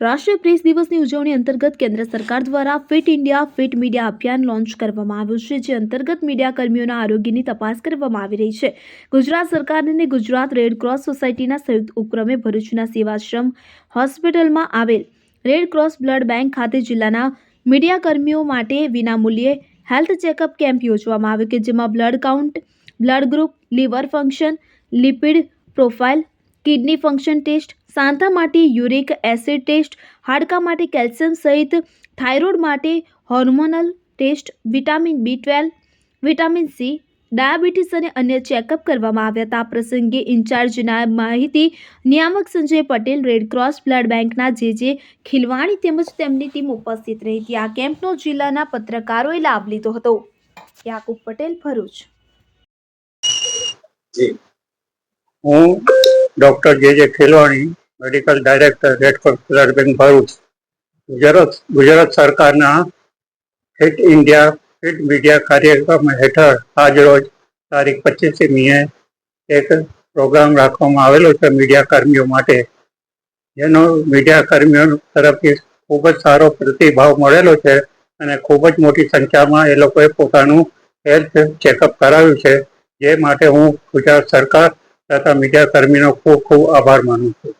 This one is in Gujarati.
રાષ્ટ્રીય પ્રેસ દિવસની ઉજવણી અંતર્ગત કેન્દ્ર સરકાર દ્વારા ફિટ ઇન્ડિયા, ફિટ મીડિયા અભિયાન લોન્ચ કરવામાં આવ્યું છે, જે અંતર્ગત મીડિયા કર્મીઓના આરોગ્યની તપાસ કરવામાં આવી રહી છે. ગુજરાત સરકાર અને ગુજરાત રેડ ક્રોસ સોસાયટીના સંયુક્ત ઉપક્રમે ભરૂચના સેવાશ્રમ હોસ્પિટલમાં આવેલ રેડ ક્રોસ બ્લડ બેંક ખાતે જિલ્લાના મીડિયા કર્મીઓ માટે વિનામૂલ્યે હેલ્થ ચેકઅપ કેમ્પ યોજવામાં આવ્યો કે જેમાં blood count, blood group, liver function, lipid profile kidney function test, સાંધા માટે યુરિક એસિડ ટેસ્ટ, હાડકા માટે કેલ્શિયમ સહિત થાઇરોઇડ માટે hormonal test, vitamin B twelve, vitamin C, diabetes અને અન્ય ચેકઅપ કરવામાં આવ્યા હતા. આ પ્રસંગે ઇન્ચાર્જ માહિતી નિયામક સંજય પટેલ રેડક્રોસ બ્લડ બેંકના જે જે ખીલવાણી તેમજ તેમની ટીમ ઉપસ્થિત રહી હતી. આ કેમ્પનો જિલ્લાના પત્રકારોએ લાભ લીધો હતો. યાકુબ પટેલ, ભરૂચ. હું doctor J J Khelwani medical director red cross blood bank Bharuch Gujarat Gujarat સરકારના ફિટ ઇન્ડિયા ફિટ મીડિયા કાર્યક્રમ હેઠળ આજરોજ તારીખ પચીસમીએ એક પ્રોગ્રામ રાખવામાં આવેલો છે મીડિયા કર્મીઓ માટે. જેનો મીડિયા કર્મીઓ તરફથી ખૂબ જ સારો પ્રતિભાવ મળેલો છે અને ખૂબ જ મોટી સંખ્યામાં એ લોકોએ પોતાનું હેલ્થ ચેકઅપ કરાવ્યું છે. જે માટે હું ગુજરાત સરકાર તથા મીડિયા કર્મીનો ખૂબ ખૂબ આભાર માનું છું.